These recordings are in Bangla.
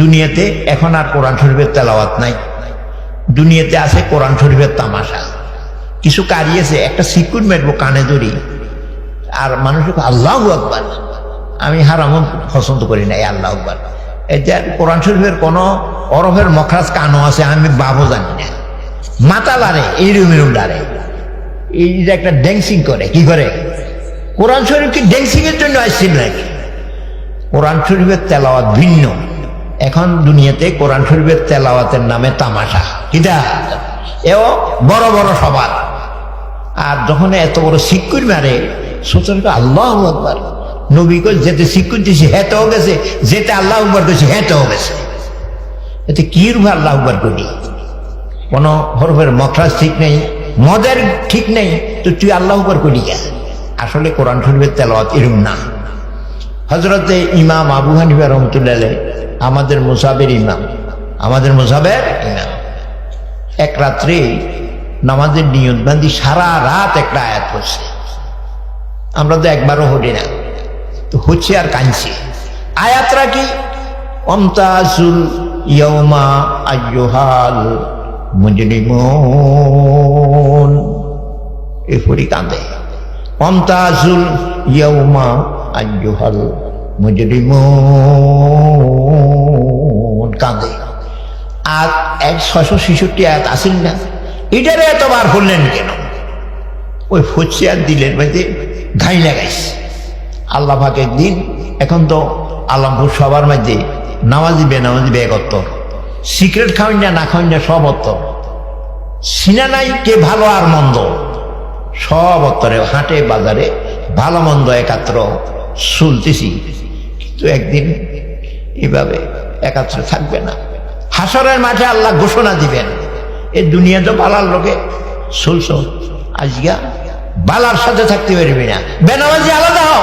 দুনিয়াতে এখন আর কোরআন শরীফের তেলাওয়াত নাই। দুনিয়াতে আছে কোরআন শরীফের তামাশা। কিছু কারিয়েছে একটা সিকুর মেটবো কানে ধরি। আর মানুষকে আল্লাহ আকবার। আমি হারামও পছন্দ করি না, এই আল্লাহ আকবার। এটা কোরআন শরীফের কোনো অরফের মখরাজ কানও আছে, আমি বাবু জানি না। মাথা লারে এই রুমের লারে এই যে একটা ড্যান্সিং করে, কি করে? কোরআন শরীফ কি ড্যান্সিং এর জন্য আসছিল নাকি কোরআন শরীফের তেলাওয়াত ভিন্ন। এখন দুনিয়াতে কোরআন শরীফের তেলাওয়াতের নামে তামাশা। কিটা এও বড় বড় সবার। আর যখন এত বড় সিকুর মারে সোচান আল্লাহ আকবার। নবী কই যেতে সিকুর দিছে হেতেও গেছে। যেতে আল্লাহ আকবার কইছে হেতেও গেছে। এতে কি রূপে আল্লাহ আকবার করি? কোন হরফের মখরাজ ঠিক নেই, মদের ঠিক নেই, তো তুই আল্লাহ আকবার করি আসলে কোরআন শরীফের তেলাওয়াত এরম না। হজরতে ইমাম আবু হানিফা রহমতুল্লাহ আমাদের মুসাবের ইমাম। আমাদের মুসাবের ইমাম। এক রাত্রে নামাজের নিয়ত বান্ধি সারা রাত একটা আয়াত করছে আমরা তো একবারও হলি না। তো হচ্ছে আর কাঁদছে। আয়াতরা কি? অমতাজুল ইয়মা আyyuহাল মুজরিমুন। এরপরই কাঁদে। অমতাজুল ইয়মা আyyuহাল মুজরিমুন। কাঁদে। আর এক ছশো ছেষট্টি আয়াত আসেন না? এটারে এতবার করলেন কেন? ওই ফুচি আর দিলের মধ্যে ঘাই লাগাইছে। আল্লাহ পাক একদিন, এখন তো আল্লাহপুর সবার মধ্যে নামাজি, বেনামাজি, বেগত্তর। সিক্রেট খাওয়াই না না খাওয়াই না, সব অত্তর। সিনা নাই, কে ভালো আর মন্দ? সব অত্তরে হাটে, বাজারে ভালো, মন্দ একাত্র শুনতেছি কিন্তু একদিন এভাবে একাত্র থাকবে না। হাসরের মাঠে আল্লাহ ঘোষণা দিবেন এই দুনিয়া তো বালার লোকে। শুনছ বালার সাথে থাকতে পারবি না। বেনামাজি আলাদা হও,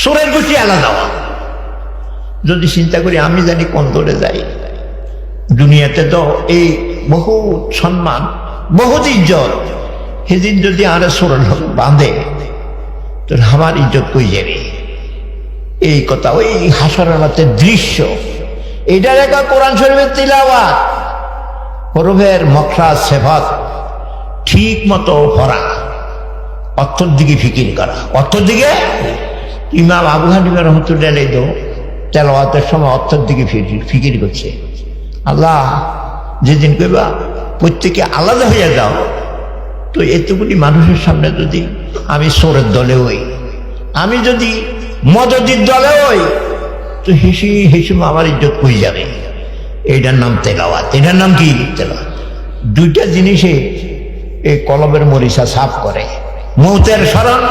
সুরের গোষ্ঠী আলাদা হও। যদি চিন্তা করি, আমি জানি কোন দলে যাই। দুনিয়াতে তো এই বহু সম্মান, বহুত ইজ্জত। সেদিন যদি আরে সুরের বাঁধে তো আমার ইজ্জত কই যাবে? এই কথা, ওই হাসরের মাঠে দৃশ্য। এটা রেখা কোরআন শরীফের তিলাওয়াত। হরফের মখরাজ সেফাত, ঠিক মতো হরা অর্থর দিকে ফিকির করা। অর্থর দিকে? ইমাম আবু হানিফা রহমতুল্লাহ তো তেলাওয়াতের সময় অর্থর দিকে ফিকির করছে। আল্লাহ যেদিন কইবা, প্রত্যেকে আলাদা হয়ে যাও। তো এতগুলি মানুষের সামনে যদি আমি সোরের দলে হই, আমি যদি মদদির দলে ওই। তো হেসি হেসি আমার ইজ্জত কই যাবে? এইটার নাম তেলাওয়াত। এটার নাম কি? তেলাওয়াত। দুইটা জিনিসে এই কলমের মরিচা সাফ করে। মৌতের স্মরণ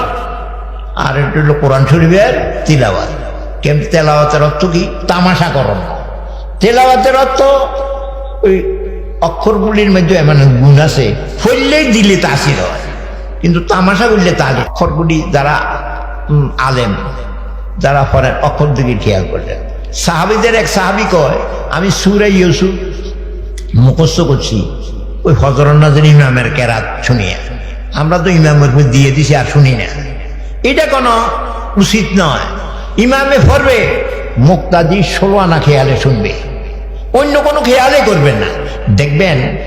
আর এটা হলো কোরআন শরীফের তিলাওয়াত। কিন্তু তেলাওয়াতের অর্থ কি? তামাশা করণ। তেলাওয়াতের অর্থ ওই অক্ষরগুলির মধ্যে এমন গুণ আছে, ফললেই দিলে তাসির হয় কিন্তু তামাশা করলে তাহলে অক্ষরগুলি যারা আলেম যারা পড়েন অক্ষর দিকে খেয়াল করলেন। সাহাবিদের এক সাহাবি কয়, আমি সুরে ইউসুফ মুখস্থ করছি। ওই হজরত নাজর ইমামের কেরাত শুনিয়া। আমরা তো ইমামের দিয়ে দিছি আর শুনি না। এটা কোনো উচিত নয়। ইমামে পড়বে মুক্তাদি ষোলো আনা খেয়ালে শুনবে। অন্য কোনো খেয়ালে করবেন না। দেখবেন,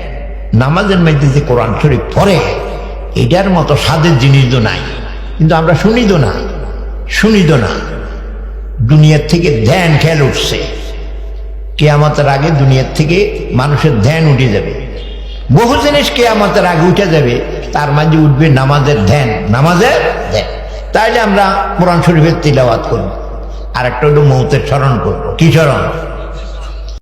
নামাজের মধ্যে যে কোরআন শরীফ পড়ে, এটার মতো স্বাদের জিনিস তো নাই। কিন্তু আমরা শুনি তো না। শুনি তো না। দুনিয়ার থেকে ধ্যান খেয়াল উঠছে। কেয়ামতের আগে দুনিয়ার থেকে মানুষের ধ্যান উঠে যাবে। বহু জিনিস কেয়ামতের আগে উঠে যাবে, তার মাঝে উঠবে নামাজের ধ্যান। নামাজের ধ্যান। তাইলে আমরা কোরআন শরীফের তিলাবাত করব। আর একটা হলো মৌতের স্মরণ করব। কি স্মরণ?